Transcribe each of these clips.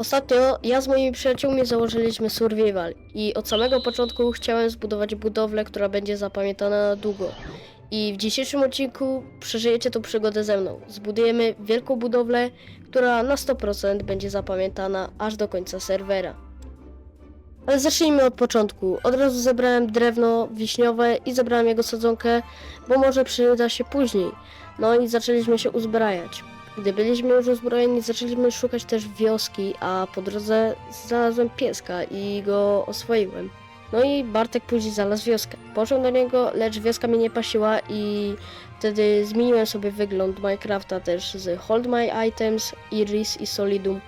Ostatnio ja z moimi przyjaciółmi założyliśmy survival i od samego początku chciałem zbudować budowlę, która będzie zapamiętana na długo. I w dzisiejszym odcinku przeżyjecie tą przygodę ze mną. Zbudujemy wielką budowlę, która na 100% będzie zapamiętana aż do końca serwera. Ale zacznijmy od początku. Od razu zebrałem drewno wiśniowe i zebrałem jego sadzonkę, bo może przyda się później. No i zaczęliśmy się uzbrajać. Gdy byliśmy już uzbrojeni, zaczęliśmy szukać też wioski, a po drodze znalazłem pieska i go oswoiłem. No i Bartek później znalazł wioskę. Poszedłem do niego, lecz wioska mnie nie pasiła i wtedy zmieniłem sobie wygląd Minecrafta też z Hold My Items, Iris i Solidum.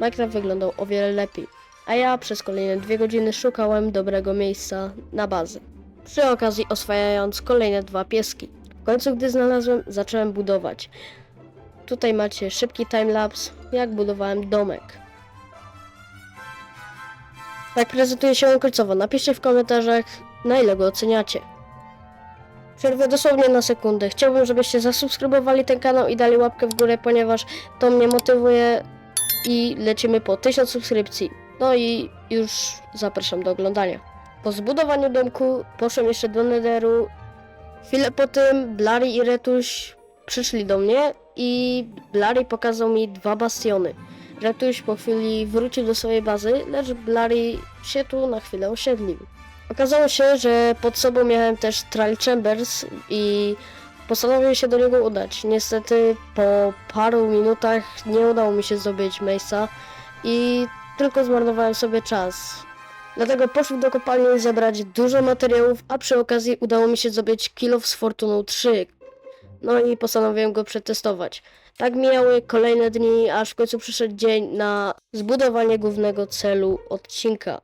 Minecraft wyglądał o wiele lepiej, a ja przez kolejne dwie godziny szukałem dobrego miejsca na bazę. Przy okazji oswajając kolejne dwa pieski. W końcu gdy znalazłem, zacząłem budować. Tutaj macie szybki timelapse, jak budowałem domek. Tak prezentuje się on końcowo. Napiszcie w komentarzach, na ile go oceniacie. Przerwę dosłownie na sekundę. Chciałbym, żebyście zasubskrybowali ten kanał i dali łapkę w górę, ponieważ to mnie motywuje i lecimy po 1000 subskrypcji. No i już zapraszam do oglądania. Po zbudowaniu domku poszłem jeszcze do Netheru. Chwilę po tym Blary i Retuś przyszli do mnie i Blary pokazał mi dwa bastiony. Retuś po chwili wrócił do swojej bazy, lecz Blary się tu na chwilę osiedlił. Okazało się, że pod sobą miałem też Trial Chambers i postanowiłem się do niego udać. Niestety po paru minutach nie udało mi się zdobyć miejsca i tylko zmarnowałem sobie czas. Dlatego poszłem do kopalni zebrać dużo materiałów, a przy okazji udało mi się zdobyć Kill z Fortuną 3, no i postanowiłem go przetestować. Tak mijały kolejne dni, aż w końcu przyszedł dzień na zbudowanie głównego celu odcinka.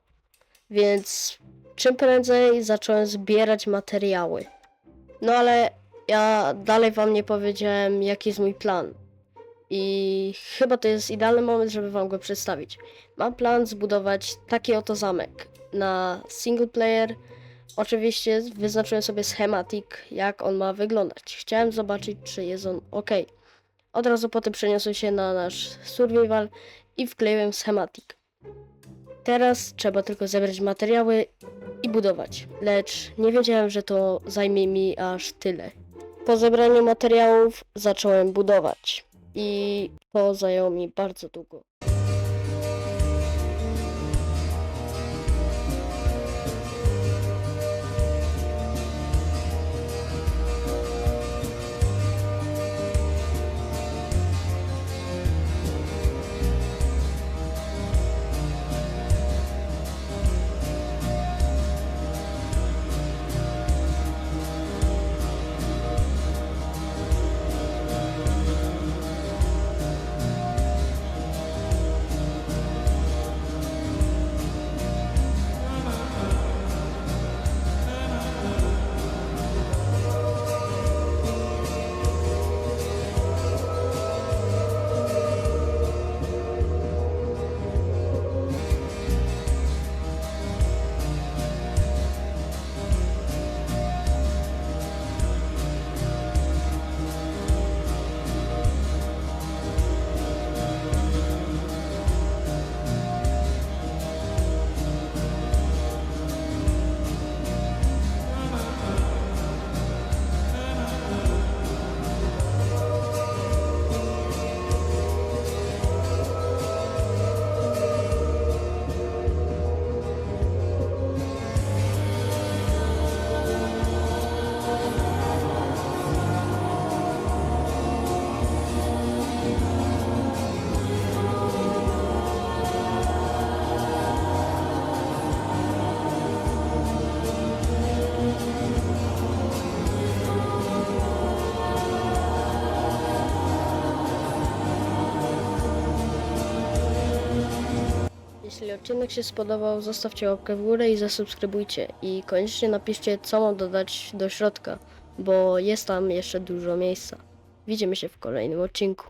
Więc czym prędzej zacząłem zbierać materiały. No ale ja dalej wam nie powiedziałem, jaki jest mój plan. I chyba to jest idealny moment, żeby wam go przedstawić. Mam plan zbudować taki oto zamek na single player Oczywiście wyznaczyłem sobie schematik, jak on ma wyglądać. Chciałem zobaczyć, czy jest on ok. Od razu potem przeniosłem się na nasz survival i wkleiłem schematik. Teraz trzeba tylko zebrać materiały i budować, lecz nie wiedziałem, że to zajmie mi aż tyle. Po zebraniu materiałów zacząłem budować i to zajęło mi bardzo długo. Jeśli odcinek się spodobał, zostawcie łapkę w górę i zasubskrybujcie. I koniecznie napiszcie, co mam dodać do środka, bo jest tam jeszcze dużo miejsca. Widzimy się w kolejnym odcinku.